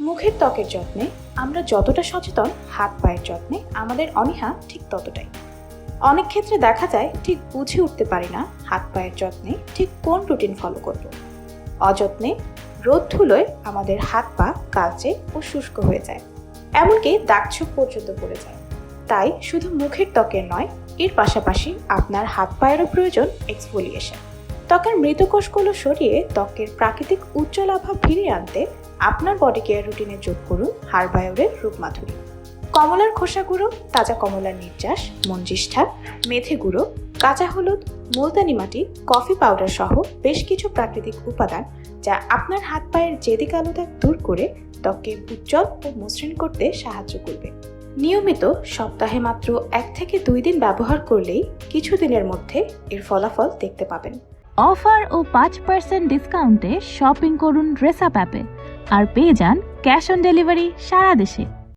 মুখের ত্বকের যত্নে আমরা যতটা সচেতন, হাত পায়ের যত্নে আমাদের অনীহা ঠিক ততটাই। অনেক ক্ষেত্রে দেখা যায় ঠিক বুঝে উঠতে পারি না হাত পায়ের যত্নে ঠিক কোন রুটিন ফলো করব। অযত্নে রোদ ধুলোয় আমাদের হাত পা, কালচে ও শুষ্ক হয়ে যায়। এমনকি দাগছোপ পর্যন্ত পড়ে যায়। তাই শুধু মুখের ত্বকের নয়, এর পাশাপাশি আপনার হাত পায়েরও প্রয়োজন এক্সফোলিয়েশন ত্বকের মৃত কোষগুলো সরিয়ে ত্বকের প্রাকৃতিক উজ্জ্বল আভা ফিরিয়ে আনতে আপনার বডি কেয়ার রুটিনে যোগ করুন হারবায়োরের রূপমাধুরী কমলার খোসা গুঁড়ো, তাজা কমলার নির্যাস, মঞ্জিষ্ঠা, মেথে গুঁড়ো, কাঁচা হলুদ, মুলতানি মাটি কফি পাউডার সহ বেশ কিছু প্রাকৃতিক উপাদান যা আপনার হাত পায়ের জেদি কালো দূর করে ত্বককে উজ্জ্বল ও মসৃণ করতে সাহায্য করবে। নিয়মিত সপ্তাহে মাত্র এক থেকে দুই দিন ব্যবহার করলেই কিছুদিনের মধ্যে এর ফলাফল দেখতে পাবেন। অফার ও পাঁচ পার্সেন্ট ডিসকাউন্টে শপিং করুন ড্রেস আপ অ্যাপে আর পেয়ে যান ক্যাশ অন ডেলিভারি সারা দেশে।